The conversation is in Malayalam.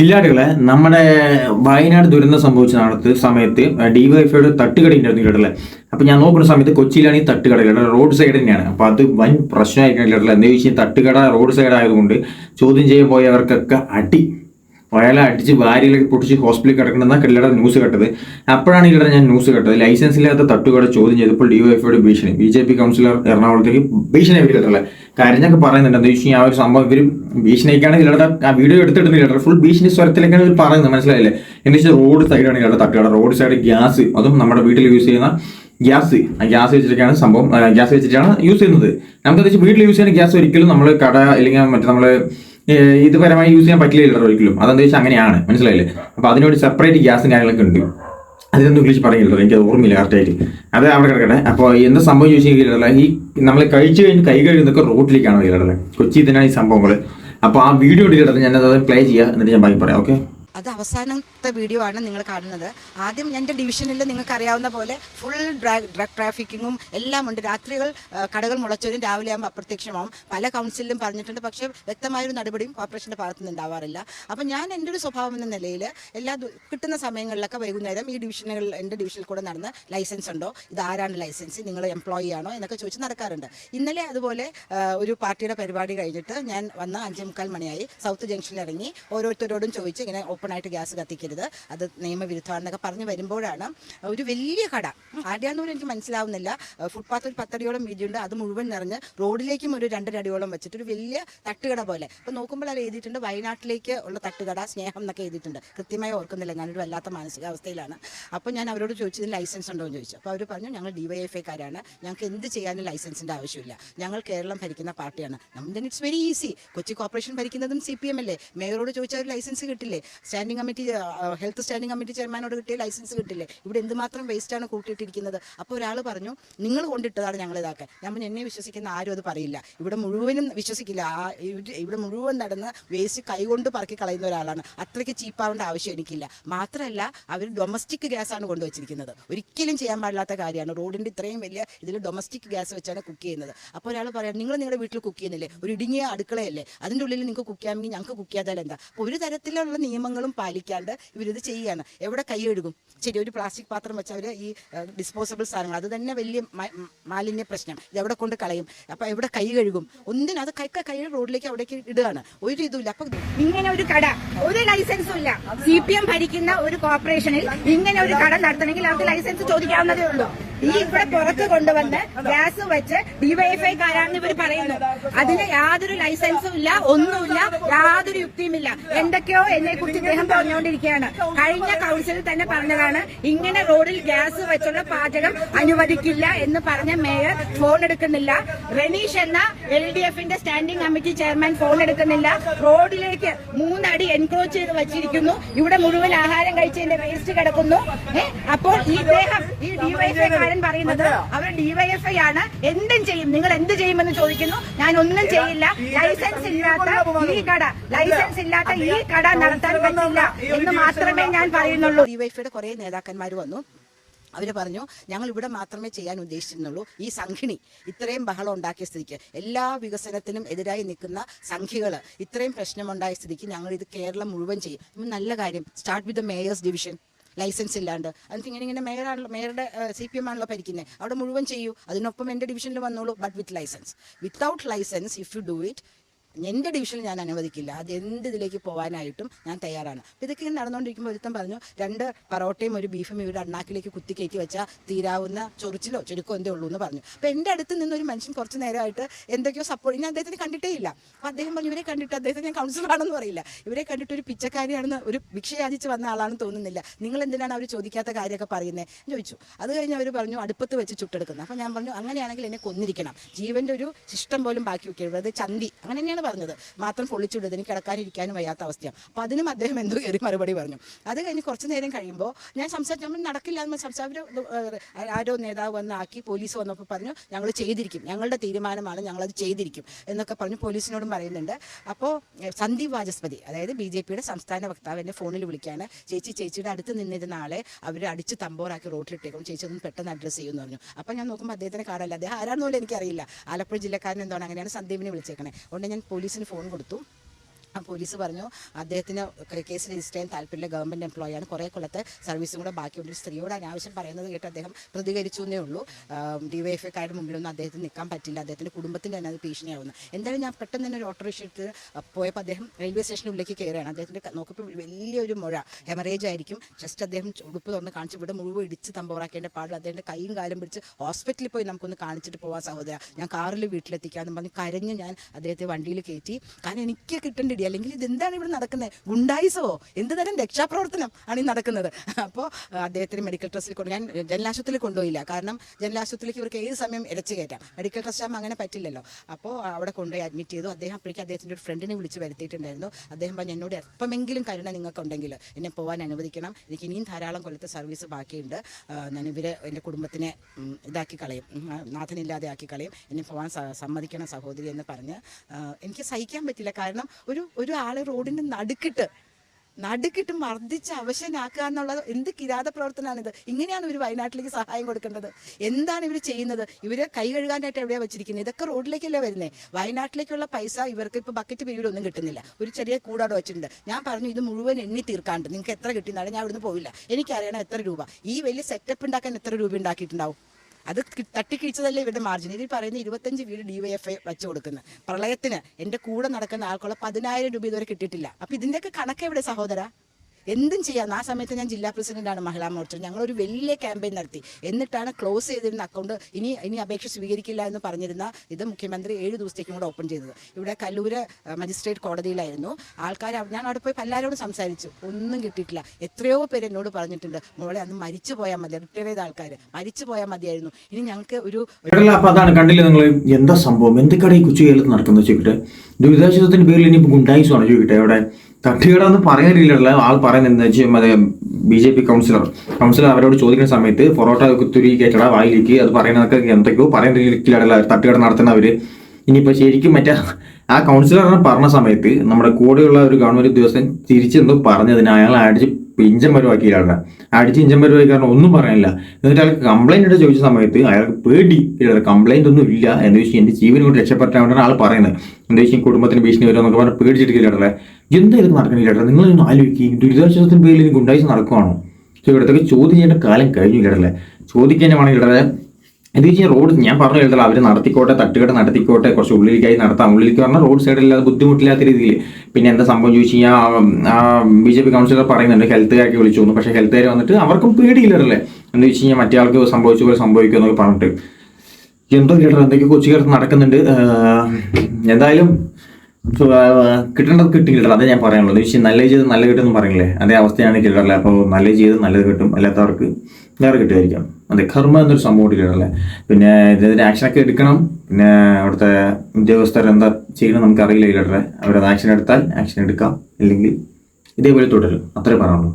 കില്ലാടികളെ നമ്മുടെ വയനാട് ദുരന്തം സംഭവിച്ച നടത്ത് സമയത്ത് ഡിവൈഫൈയുടെ തട്ടുകടയുണ്ടായിരുന്നു ഇല്ലടല്ലേ അപ്പൊ ഞാൻ നോക്കുന്ന സമയത്ത് കൊച്ചിയിലാണ് ഈ തട്ടുകട റോഡ് സൈഡ് തന്നെയാണ്. അപ്പൊ അത് വൻ പ്രശ്നമായിരിക്കും കേട്ടല്ലേ എന്താ ചോദിച്ചാൽ തട്ടുകട റോഡ് സൈഡ് ആയതുകൊണ്ട് ചോദ്യം ചെയ്യാൻ പോയവർക്കൊക്കെ അടി. അയാളെ അടിച്ച് ഭാര്യയിലേക്ക് പൊട്ടിച്ച് ഹോസ്പിറ്റലിൽ കിടക്കണമെന്ന കല്ലട ന്യൂസ് കേട്ടത്. അപ്പോഴാണ് ഇല്ലട ഞാൻ ന്യൂസ് കേട്ടത്. ലൈസൻസ് ഇല്ലാത്ത തട്ടുകട ചോദ്യം ചെയ്തപ്പോൾ ഡിവൈഎഫ്ഐയുടെ ഭീഷണി. ബി ജെ പി കൗൺസിലർ എറണാകുളത്തേക്ക് ഭീഷണി അവരില്ലേ കാര്യങ്ങളൊക്കെ പറയുന്നുണ്ട്. എന്താ വെച്ചാൽ ആ ഒരു സംഭവം ഇവർ ഭീഷണിക്കാണ് ഇല്ലട ആ വീഡിയോ എടുത്തിടുന്നില്ല ഫുൾ ഭീഷണി സ്വരത്തിലേക്കാണ് ഇവർ പറയുന്നത്. മനസ്സിലായില്ലേ? എന്ന് വെച്ചാൽ റോഡ് സൈഡാണ് ഇല്ലട തട്ടുകട. Road side gas. അതും നമ്മുടെ വീട്ടിൽ യൂസ് ചെയ്യുന്ന ഗ്യാസ്. ഗ്യാസ് വെച്ചിട്ടാണ് സംഭവം. ഗ്യാസ് വെച്ചിട്ടാണ് യൂസ് ചെയ്യുന്നത്. നമുക്ക് വീട്ടിൽ യൂസ് ചെയ്യുന്ന ഗ്യാസ് ഒരിക്കലും നമ്മൾ കട അല്ലെങ്കിൽ മറ്റേ നമ്മൾ ഇത് പരമായി യൂസ് ചെയ്യാൻ പറ്റില്ല ഒരിക്കലും. അതെന്താ വെച്ചാൽ അങ്ങനെയാണ്. മനസ്സിലായില്ലേ? അപ്പൊ അതിനോട് സെപ്പറേറ്റ് ഗ്യാസും കാര്യങ്ങളൊക്കെ ഉണ്ട്. അതിനൊന്നും ഇംഗ്ലീഷ് പറയുന്നില്ല എനിക്ക് ഓർമ്മയില്ല കറക്റ്റായിട്ട് അത് അവിടെ കിടക്കട്ടെ. അപ്പോൾ എന്താ സംഭവം ചോദിച്ചു കഴിഞ്ഞാൽ ഈ നമ്മൾ കഴിച്ചു കഴിഞ്ഞ് കൈ കഴുകുന്നതൊക്കെ റോട്ടിലേക്കാണ് കൊച്ചി തന്നെയാണ് ഈ സംഭവങ്ങൾ അപ്പോൾ ആ വീഡിയോ ഇട്ടിട്ട് ഞാൻ അത് പ്ലേ ചെയ്യുക എന്നിട്ട് ഞാൻ ബാക്കി പറയാം. ഓക്കെ അത് അവസാനത്തെ വീഡിയോ ആണ് നിങ്ങൾ കാണുന്നത്. ആദ്യം എന്റെ ഡിവിഷനിൽ നിങ്ങൾക്ക് അറിയാവുന്ന പോലെ ഫുൾ ഡ്രഗ് ട്രാഫിക്കിങ്ങും എല്ലാം ഉണ്ട്. രാത്രികൾ കടകൾ മുളച്ചതും രാവിലെ ആകുമ്പോൾ അപ്രത്യക്ഷമാവും. പല കൗൺസിലും പറഞ്ഞിട്ടുണ്ട്. പക്ഷേ വ്യക്തമായൊരു നടപടിയും കോർപ്പറേഷന്റെ ഭാഗത്തു നിന്നുണ്ടാവാറില്ല അപ്പം ഞാൻ എന്റെ ഒരു സ്വഭാവം എന്ന നിലയിൽ എല്ലാ കിട്ടുന്ന സമയങ്ങളിലൊക്കെ വൈകുന്നേരം ഈ ഡിവിഷനുകൾ എന്റെ ഡിവിഷനിൽ കൂടെ നടന്ന് ലൈസൻസ് ഉണ്ടോ? ഇത് ആരാണ് ലൈസൻസ് നിങ്ങൾ എംപ്ലോയി ആണോ? എന്നൊക്കെ ചോദിച്ച് നടക്കാറുണ്ട്. ഇന്നലെ അതുപോലെ ഒരു പാർട്ടിയുടെ പരിപാടി കഴിഞ്ഞിട്ട് ഞാൻ വന്ന അഞ്ചേ മുക്കാൽ മണിയായി സൗത്ത് ജംഗ്ഷനിൽ ഇറങ്ങി ഓരോരുത്തരോടും ചോദിച്ച് ഇങ്ങനെ ഓപ്പൺ ആയിട്ട് ഗ്യാസ് കത്തിക്കരുത്. അത് നിയമവിരുദ്ധമാണെന്നൊക്കെ പറഞ്ഞു വരുമ്പോഴാണ്. ഒരു വലിയ കട. പോലും എനിക്ക് മനസ്സിലാവുന്നില്ല. ഫുട്പാത്ത് ഒരു പത്തടിയോളം വീതിയുണ്ട്. അത് മുഴുവൻ നിറഞ്ഞ് റോഡിലേക്കും ഒരു രണ്ടര അടിയോളം വെച്ചിട്ട് ഒരു വലിയ തട്ടുകട പോലെ. അപ്പോൾ നോക്കുമ്പോൾ അത് എഴുതിയിട്ടുണ്ട്. വയനാട്ടിലേക്ക് ഉള്ള തട്ടുകട സ്നേഹം എന്നൊക്കെ എഴുതിയിട്ടുണ്ട്. കൃത്യമായി ഓർക്കുന്നില്ല. ഞാനൊരു വല്ലാത്ത മാനസികാവസ്ഥയിലാണ്. അപ്പോൾ ഞാൻ അവരോട് ചോദിച്ചതിന് ലൈസൻസ് ഉണ്ടോ? എന്ന് ചോദിച്ചു. അപ്പോൾ അവർ പറഞ്ഞു ഞങ്ങൾ ഡിവൈഎഫ്ഐക്കാരാണ് ഞങ്ങൾക്ക് എന്ത് ചെയ്യാനും ലൈസൻസിന്റെ ആവശ്യമില്ല. ഞങ്ങൾ കേരളം ഭരിക്കുന്ന പാർട്ടിയാണ്. നമ്മൾ it's very easy Kochi corporation ഭരിക്കുന്നതും C P M അല്ലേ? മേയറോട് ചോദിച്ചാൽ ലൈസൻസ് കിട്ടില്ലേ? Standing committee health standing committee ചെയർമാനോട് കിട്ടിയ ലൈസൻസ് കിട്ടില്ലേ? ഇവിടെ എന്തുമാത്രം വേസ്റ്റാണ് കൂട്ടിയിട്ടിരിക്കുന്നത്? അപ്പോൾ ഒരാൾ പറഞ്ഞു നിങ്ങൾ കൊണ്ടിട്ടതാണ് ഞങ്ങൾ ഇതാക്കാൻ. പറഞ്ഞു, എന്നെ വിശ്വസിക്കുന്ന ആരും അത് പറയില്ല. ഇവിടെ മുഴുവനും വിശ്വസിക്കില്ല. ഇവിടെ മുഴുവൻ നടന്ന് വേസ്റ്റ് കൈകൊണ്ട് പറക്കി കളയുന്ന ഒരാളാണ്. അത്രയ്ക്ക് ചീപ്പാവേണ്ട ആവശ്യം എനിക്കില്ല. മാത്രമല്ല അവർ ഡൊമസ്റ്റിക് ഗ്യാസാണ് കൊണ്ടുവച്ചിരിക്കുന്നത്. ഒരിക്കലും ചെയ്യാൻ പാടില്ലാത്ത കാര്യമാണ്. റോഡിന്റെ ഇത്രയും വലിയ ഇതിൽ ഡൊമസ്റ്റിക് ഗ്യാസ് വെച്ചാണ് കുക്ക് ചെയ്യുന്നത്. അപ്പോൾ ഒരാൾ പറയാം നിങ്ങൾ നിങ്ങളുടെ വീട്ടിൽ കുക്ക് ചെയ്യുന്നില്ലേ? ഒരു ഇടുങ്ങിയ അടുക്കളയല്ലേ? അതിന്റെ ഉള്ളിൽ നിങ്ങൾക്ക് കുക്ക് ചെയ്യാമെങ്കിൽ ഞങ്ങൾക്ക് കുക്ക് ചെയ്യാതെ എന്താ അപ്പോൾ ഒരു തരത്തിലുള്ള നിയമങ്ങളും പാലിക്കാണ്ട് ഇവരിത് ചെയ്യുകയാണ് എവിടെ കൈ കഴുകും ശരി ഒരു പ്ലാസ്റ്റിക് പാത്രം വെച്ചവർ ഈ ഡിസ്പോസബിൾ സാധനങ്ങൾ അത് തന്നെ വലിയ മാലിന്യ പ്രശ്നം. ഇത് എവിടെ കൊണ്ട് കളയും? അപ്പം എവിടെ കൈ കഴുകും? ഒന്നിനും അത് കൈക്ക കൈ റോഡിലേക്ക് അവിടേക്ക് ഇടുകയാണ്. ഒരു ഇതുമില്ല. അപ്പം ഇങ്ങനെ ഒരു കട ഒരു ലൈസൻസും ഇല്ല. സി പി എം ഭരിക്കുന്ന ഒരു കോർപ്പറേഷനിൽ ഇങ്ങനെ ഒരു കട നടത്തണമെങ്കിൽ അവർക്ക് ലൈസൻസ് ചോദിക്കാവുന്നതേ ഉള്ളൂ. ഈ ഇവിടെ പുറത്ത് കൊണ്ടുവന്ന് ഗ്യാസ് വെച്ച് ഡിവൈഫൈ കാരാണെന്ന് ഇവർ പറയുന്നു. അതിന് യാതൊരു ലൈസൻസും ഇല്ല ഒന്നുമില്ല യാതൊരു യുക്തിയുമില്ല എന്തൊക്കെയോ എന്നെ കുറിച്ച് ഇദ്ദേഹം പറഞ്ഞുകൊണ്ടിരിക്കുകയാണ്. കഴിഞ്ഞ കൗൺസിലിൽ തന്നെ പറഞ്ഞതാണ് ഇങ്ങനെ റോഡിൽ ഗ്യാസ് വെച്ചുള്ള പാചകം അനുവദിക്കില്ല എന്ന് പറഞ്ഞ മേയർ ഫോൺ എടുക്കുന്നില്ല. റെനീഷ് എന്ന എൽ ഡി എഫിന്റെ സ്റ്റാൻഡിംഗ് കമ്മിറ്റി ചെയർമാൻ ഫോൺ എടുക്കുന്നില്ല. റോഡിലേക്ക് മൂന്നടി എൻക്രോച്ച് ചെയ്ത് വെച്ചിരിക്കുന്നു. ഇവിടെ മുഴുവൻ ആഹാരം കഴിച്ചതിന്റെ വേസ്റ്റ് കിടക്കുന്നു. അപ്പോൾ ഈ ഇദ്ദേഹം ഈ ഡിവൈഎഫ്ഐ കാരൻ പറയുന്നത് അവർ ഡിവൈഎഫ്ഐ ആണ്. എന്തും ചെയ്യും. നിങ്ങൾ എന്ത് ചെയ്യുമെന്ന് ചോദിക്കുന്നു. ഞാൻ ഒന്നും ചെയ്യില്ല. ലൈസൻസ് ഇല്ലാത്ത ഈ കട. ലൈസൻസ് ഇല്ലാത്ത ഈ കട നടത്താൻ പറ്റില്ല. എന്ന് മാത്രമേ ഞാൻ പറയുന്നുള്ളൂ. ഡിവൈഫൈയുടെ കുറെ നേതാക്കന്മാർ വന്നു. അവർ പറഞ്ഞു ഞങ്ങൾ ഇവിടെ മാത്രമേ ചെയ്യാൻ ഉദ്ദേശിച്ചിരുന്നുള്ളൂ. ഈ സംഘിണി ഇത്രയും ബഹളം ഉണ്ടാക്കിയ സ്ഥിതിക്ക്. എല്ലാ വികസനത്തിനും എതിരായി നിൽക്കുന്ന സംഖ്യകൾ ഇത്രയും പ്രശ്നമുണ്ടായ സ്ഥിതിക്ക് ഞങ്ങൾ ഇത് കേരളം മുഴുവൻ ചെയ്യും. നല്ല കാര്യം. Start with the mayor's division licence ഇല്ലാണ്ട്. അതിന് ഇങ്ങനെ ഇങ്ങനെ മേയറാണല്ലോ മേയറുടെ സി പി എം ആണല്ലോ ഭരിക്കുന്നത് അവിടെ മുഴുവൻ ചെയ്യൂ. അതിനൊപ്പം എന്റെ ഡിവിഷനിൽ വന്നോളൂ but with licence without licence if you do it എന്റെ ഡിവിഷനിൽ ഞാൻ അനുവദിക്കില്ല. അത് എന്ത് ഇതിലേക്ക് പോകാനായിട്ടും ഞാൻ തയ്യാറാണ്. അപ്പോൾ ഇതൊക്കെ ഇങ്ങനെ നടന്നുകൊണ്ടിരിക്കുമ്പോൾ ഒരുത്തം പറഞ്ഞു രണ്ട് പറോട്ടയും ഒരു ബീഫും ഇവിടെ അണ്ണാക്കിലേക്ക് കുത്തി കയറ്റി വെച്ചാൽ തീരാവുന്ന ചൊറിച്ചിലോ ചുരുക്കോ എന്തേ ഉള്ളൂ എന്ന് പറഞ്ഞു. അപ്പോൾ എന്റെ അടുത്ത് നിന്ന് ഒരു മനുഷ്യൻ കുറച്ച് നേരമായിട്ട് എന്തൊക്കെയോ സപ്പോർട്ട് ഞാൻ അദ്ദേഹത്തിന് കണ്ടിട്ടേ ഇല്ല. അപ്പോൾ അദ്ദേഹം പറഞ്ഞു ഇവരെ കണ്ടിട്ട് അദ്ദേഹത്തെ ഞാൻ കൗൺസിലറാണെന്ന് പറയില്ല. ഇവരെ കണ്ടിട്ട് ഒരു പിച്ചക്കാരിയാണെന്ന് ഒരു ഭിക്ഷയാചിച്ച് വന്ന ആളാണെന്ന് തോന്നുന്നില്ല. നിങ്ങൾ എന്തിനാണ് അവർ ചോദിക്കാത്ത കാര്യമൊക്കെ പറയുന്നത് ചോദിച്ചു. അത് കഴിഞ്ഞ് അവർ പറഞ്ഞു അടുപ്പത്ത് വെച്ച് ചുട്ടെടുക്കുന്നത് അപ്പോൾ ഞാൻ പറഞ്ഞു അങ്ങനെയാണെങ്കിൽ എന്നെ കൊന്നിരിക്കണം. ജീവന്റെ ഒരു ശിഷ്ടം പോലും ബാക്കി വെക്കരുത്. അത് ചന്തി. അങ്ങനെ തന്നെയാണ് പറഞ്ഞത്. മാത്രം പൊള്ളിച്ചുവിടുന്നത് എനിക്ക് കിടക്കാനിരിക്കാനും വയ്യാത്ത അവസ്ഥയാണ്. അപ്പോൾ അതിനും അദ്ദേഹം എന്തോ കയറി മറുപടി പറഞ്ഞു. അത് കഴിഞ്ഞ് കുറച്ച് നേരം കഴിയുമ്പോൾ ഞാൻ സംസാരിച്ചു നമ്മൾ നടക്കില്ല എന്ന് സംസാരിച്ചു ആരോ നേതാവ് വന്ന് ആക്കി പോലീസ് വന്നപ്പോൾ പറഞ്ഞു ഞങ്ങൾ ചെയ്തിരിക്കും. ഞങ്ങളുടെ തീരുമാനമാണ് ഞങ്ങളത് ചെയ്തിരിക്കും. എന്നൊക്കെ പറഞ്ഞ് പോലീസിനോടും പറയുന്നുണ്ട്. അപ്പോൾ സന്ദീപ് വാചസ്പതി അതായത് ബി ജെ പിയുടെ സംസ്ഥാന വക്താവ് എന്നെ ഫോണിൽ വിളിക്കുകയാണ് ചേച്ചി ചേച്ചിയുടെ അടുത്ത് നിന്നിരുന്ന ആളെ അവർ അടിച്ച് തമ്പോറാക്കി റോട്ടിലിട്ടേക്കും ചേച്ചി ഒന്നും പെട്ടെന്ന് അഡ്രസ്സ് ചെയ്യുമെന്ന് പറഞ്ഞു. അപ്പോൾ ഞാൻ നോക്കുമ്പോൾ അദ്ദേഹത്തിനെ കാണാനില്ല. അദ്ദേഹം ആരാണെന്ന് എനിക്കറിയില്ല. ആലപ്പുഴ ജില്ലക്കാരൻ എന്താണ് അങ്ങനെയാണ് സന്ദീപിനെ വിളിച്ചേക്കണേ. അതുകൊണ്ട് ഞാൻ പോലീസിന് ഫോൺ കൊടുത്തു. പോലീസ് പറഞ്ഞു അദ്ദേഹത്തിന് കേസ് രജിസ്റ്റർ ചെയ്യാൻ താല്പര്യമില്ല ഗവൺമെന്റ് എംപ്ലോയി ആണ്. കുറേ കൊല്ലത്തെ സർവീസും കൂടെ ബാക്കിയുണ്ട്. സ്ത്രീയോട് അനാവശ്യം പറയുന്നത് കേട്ട് അദ്ദേഹം പ്രതികരിച്ചു എന്നേ ഉള്ളൂ. ഡിവൈഎഫ്ഐക്കാരുടെ മുമ്പിലൊന്നും അദ്ദേഹത്തിന് നിൽക്കാൻ പറ്റില്ല. അദ്ദേഹത്തിന്റെ കുടുംബത്തിന്റെ തന്നെ അത് ഭീഷണിയാവുന്നു. എന്തായാലും ഞാൻ പെട്ടെന്ന് തന്നെ ഒരു ഓട്ടോറിക്ഷ എടുത്ത് പോയപ്പോൾ അദ്ദേഹം റെയിൽവേ സ്റ്റേഷനുള്ളിലേക്ക് കയറുകയാണ്. അദ്ദേഹത്തിന്റെ ക- നോക്കിയപ്പോൾ വലിയൊരു മുഴ ഹെമറേജ് ആയിരിക്കും. ജസ്റ്റ് അദ്ദേഹം ഉടുപ്പ് തുറന്ന് കാണിച്ച് ഇവിടെ മുഴുവൻ ഇടിച്ച് തമ്പറാക്കേണ്ട പാടില്ല അദ്ദേഹത്തിന്റെ കൈയും കാലും പിടിച്ച് ഹോസ്പിറ്റലിൽ പോയി നമുക്കൊന്ന് കാണിച്ചിട്ട് പോവാൻ സഹോദര. ഞാൻ കാറിൽ വീട്ടിലെത്തിക്കാന്ന് പറഞ്ഞ് കരഞ്ഞ് ഞാൻ അദ്ദേഹത്തെ വണ്ടിയിൽ കയറ്റി. കാരണം എനിക്ക് കിട്ടേണ്ടി അല്ലെങ്കിൽ ഇതെന്താണ് ഇവിടെ നടക്കുന്നത് ഗുണ്ടായിസോ എന്ത് തരം രക്ഷാപ്രവർത്തനം ആണ് ഈ നടക്കുന്നത്? അപ്പോൾ അദ്ദേഹത്തിന് മെഡിക്കൽ ട്രസ്റ്റിൽ കൊണ്ട് ഞാൻ ജനലാശുപത്രിയിൽ കൊണ്ടുപോയില്ല. കാരണം ജനലാശുപത്രിയിലേക്ക് ഇവർക്ക് ഏത് സമയം ഇടച്ചു കയറ്റാം? മെഡിക്കൽ ട്രസ്റ്റ് ആകുമ്പോൾ അങ്ങനെ പറ്റില്ലല്ലോ. അപ്പോൾ അവിടെ കൊണ്ടുപോയി അഡ്മിറ്റ് ചെയ്തു. അദ്ദേഹം അപ്പോഴേക്കും അദ്ദേഹത്തിന്റെ ഒരു ഫ്രണ്ടിനെ വിളിച്ച് വരുത്തിയിട്ടുണ്ടായിരുന്നു. അദ്ദേഹം പറഞ്ഞു എന്നോട് എപ്പമെങ്കിലും കരുണ നിങ്ങൾക്കുണ്ടെങ്കിൽ എന്നെ പോകാൻ അനുവദിക്കണം. എനിക്ക് ഇനിയും ധാരാളം കൊല്ലത്തെ സർവീസ് ബാക്കിയുണ്ട്. ഞാൻ ഇവരെ എന്റെ കുടുംബത്തിനെ ഇതാക്കി കളയും. നാഥനില്ലാതെ ആക്കി കളയും. എന്നെ പോകാൻ സമ്മതിക്കണം സഹോദരി എന്ന് പറഞ്ഞ് എനിക്ക് സഹിക്കാൻ പറ്റില്ല. കാരണം ഒരു ഒരു ആളെ റോഡിന്റെ നടുക്കിട്ട് നടുക്കിട്ട് മർദ്ദിച്ച് അവശനാക്കുക എന്നുള്ളത് എന്ത് കിരാത പ്രവർത്തനമാണിത്? ഇങ്ങനെയാണ് ഇവർ വയനാട്ടിലേക്ക് സഹായം കൊടുക്കേണ്ടത്. എന്താണ് ഇവർ ചെയ്യുന്നത്? ഇവർ കൈ കഴുകാനായിട്ട് എവിടെയാ വെച്ചിരിക്കുന്നത്? ഇതൊക്കെ റോഡിലേക്കല്ലേ വരുന്നത് വയനാട്ടിലേക്കുള്ള പൈസ ഇവർക്ക് ഇപ്പോൾ ബക്കറ്റ് പിരീഡൊന്നും കിട്ടുന്നില്ല. ഒരു ചെറിയ കൂടാട് വെച്ചിട്ടുണ്ട്. ഞാൻ പറഞ്ഞു ഇത് മുഴുവൻ എണ്ണി തീർക്കാണ്ട്. നിങ്ങൾക്ക് എത്ര കിട്ടിയെന്നാണ് ഞാൻ ഇവിടുന്ന് പോവില്ല. എനിക്കറിയണം എത്ര രൂപ. ഈ വലിയ സെറ്റപ്പ് ഉണ്ടാക്കാൻ എത്ര രൂപ ഉണ്ടാക്കിയിട്ടുണ്ടാവും? അത് തട്ടിക്കിഴിച്ചതല്ലേ ഇവരുടെ മാർജിൻ ഇതിൽ പറയുന്ന ഇരുപത്തഞ്ച് വീട് ഡി വൈ ഡിവൈഎഫ്ഐ വെച്ച് കൊടുക്കുന്നത് പ്രളയത്തിന് എന്റെ കൂടെ നടക്കുന്ന ആൾക്കുള്ള പതിനായിരം രൂപ ഇതുവരെ കിട്ടിയിട്ടില്ല. അപ്പൊ ഇതിന്റെയൊക്കെ കണക്ക് എവിടെ സഹോദര? എന്തും ചെയ്യാം. ആ സമയത്ത് ഞാൻ ജില്ലാ പ്രസിഡന്റാണ് മഹിളാ മോർച്ച ഞങ്ങളൊരു വലിയ ക്യാമ്പയിൻ നടത്തി. എന്നിട്ടാണ് ക്ലോസ് ചെയ്തിരുന്ന അക്കൗണ്ട് ഇനി ഇനി അപേക്ഷ സ്വീകരിക്കില്ല എന്ന് പറഞ്ഞിരുന്ന ഇത് മുഖ്യമന്ത്രി ഏഴ് ദിവസത്തേക്കും കൂടെ ഓപ്പൺ ചെയ്തത്. ഇവിടെ കല്ലൂര് മജിസ്ട്രേറ്റ് കോടതിയിലായിരുന്നു. ആൾക്കാർ ഞാൻ അവിടെ പോയി എല്ലാവരോടും സംസാരിച്ചു. ഒന്നും കിട്ടിയിട്ടില്ല. എത്രയോ പേര് എന്നോട് പറഞ്ഞിട്ടുണ്ട് മോളെ അന്ന് മരിച്ചു പോയാൽ മതി. റിട്ടയർ ചെയ്ത ആൾക്കാർ മരിച്ചു പോയാൽ മതിയായിരുന്നു. ഇനി ഞങ്ങൾക്ക് ഒരു അതാണ് കണ്ടില്ല നിങ്ങൾ എന്താ സംഭവം? എന്തൊക്കെയാണ് ഈ കേരളത്തിൽ നടക്കുന്നത് ചോദിക്കട്ടെ ദുരിതാശ്വാസത്തിന്റെ പേരിൽ ഇനി ഗുണ്ടായിസാണ് ചോദിക്കട്ടെ അവിടെ? തട്ടുകട പറയാനില്ല ആൾ പറയുന്നത് എന്താ വെച്ചാൽ മറ്റേ B J P councillor. Councillor അവരോട് ചോദിക്കുന്ന സമയത്ത് പൊറോട്ട കുത്തുരി കേട്ടട വായിലേക്ക് അത് പറയുന്നതൊക്കെ എന്തൊക്കെയോ പറയുന്നില്ല തട്ടുകട നടത്തുന്നവര് ഇനിയിപ്പോ ശരിക്കും മറ്റേ ആ കൗൺസിലർ പറഞ്ഞ സമയത്ത് നമ്മുടെ കൂടെയുള്ള ഒരു ഗവൺമെന്റ് ഉദ്യോഗസ്ഥൻ തിരിച്ചെന്തോ പറഞ്ഞതിന് അയാൾ അടിച്ച് പിഞ്ചം പരുവാക്കിയിലാണ് അടിച്ച് ഇഞ്ചൻ പരുവാക്കി കാരണം ഒന്നും പറയാനില്ല. എന്നിട്ട് അയാൾക്ക് കംപ്ലൈന്റ് ഇട്ട് ചോദിച്ച സമയത്ത് അയാൾക്ക് പേടി. കംപ്ലൈന്റ് ഒന്നും ഇല്ല എന്ന് വെച്ചാൽ എന്റെ ജീവനെ കൂടി രക്ഷപ്പെട്ടാൻ വേണ്ടിയാണ് ആൾ പറയുന്നത്. എന്താ വെച്ചാൽ കുടുംബത്തിന് ഭീഷണി വരുമോ എന്നൊക്കെ പറഞ്ഞാൽ പേടിച്ചിട്ടില്ല എന്തായാലും നടക്കണില്ല നിങ്ങൾ ഒന്ന് ആലോചിക്കും. ദുരിതാശ്വാസത്തിന് പേരിൽ ഗുണ്ടായിച്ച് നടക്കുവാണോ? പക്ഷേ ചോദ്യം ചെയ്യേണ്ട കാലം കഴിഞ്ഞു ഇടല്ലേ ചോദിക്കാൻ വേണമെങ്കിൽ ഇടല്ലേ ഇത് വെച്ചാൽ റോഡ് ഞാൻ പറഞ്ഞു എഴുതല അവർ നടത്തിക്കോട്ടെ തട്ടുകട നടത്തിക്കോട്ടെ കുറച്ച് ഉള്ളിലേക്കായി നടത്താം. ഉള്ളിലേക്ക് പറഞ്ഞാൽ റോഡ് സൈഡില്ലാതെ ബുദ്ധിമുട്ടില്ലാത്ത രീതിയിൽ. പിന്നെ എന്താ സംഭവം ചോദിച്ചു കഴിഞ്ഞാൽ ബി ജെ പി കൗൺസിലർ പറയുന്നുണ്ട് ഹെൽത്തുകാർക്ക് വിളിച്ചു വന്നു പക്ഷേ ഹെൽത്തുകാർ വന്നിട്ട് അവർക്കും പേടിയില്ലല്ലേ? എന്ന് വെച്ച് കഴിഞ്ഞാൽ മറ്റേ ആൾക്ക് സംഭവിച്ച പോലെ സംഭവിക്കും എന്നൊക്കെ പറഞ്ഞിട്ട്. എന്തോ കേട്ടോ എന്തൊക്കെ കൊച്ചുകാർക്ക് നടക്കുന്നുണ്ട്. എന്തായാലും കിട്ടേണ്ടത് കിട്ടി കിട്ടണം അതേ ഞാൻ പറയാനുള്ളത് പക്ഷേ നല്ല ചെയ്ത് നല്ല കിട്ടുമെന്ന് പറയില്ലേ? അതേ അവസ്ഥയാണ് കിട്ടാറില്ല അപ്പോൾ നല്ല ചെയ്ത് നല്ലത് കിട്ടും അല്ലാത്തവർക്ക് വേറെ കിട്ടുമായിരിക്കാം. അതെ കർമ്മ എന്നൊരു സംഭവം കിട്ടിയിട്ടല്ലേ പിന്നെ ഇതിന്റെ ആക്ഷനൊക്കെ എടുക്കണം. പിന്നെ അവിടുത്തെ ഉദ്യോഗസ്ഥർ എന്താ ചെയ്യണം നമുക്ക് അറിയില്ല ഇല്ലട്ടെ അവരത് ആക്ഷൻ എടുത്താൽ ആക്ഷൻ എടുക്കാം. ഇല്ലെങ്കിൽ ഇതേപോലെ തുടരും. അത്രേ പറയാനുള്ളൂ.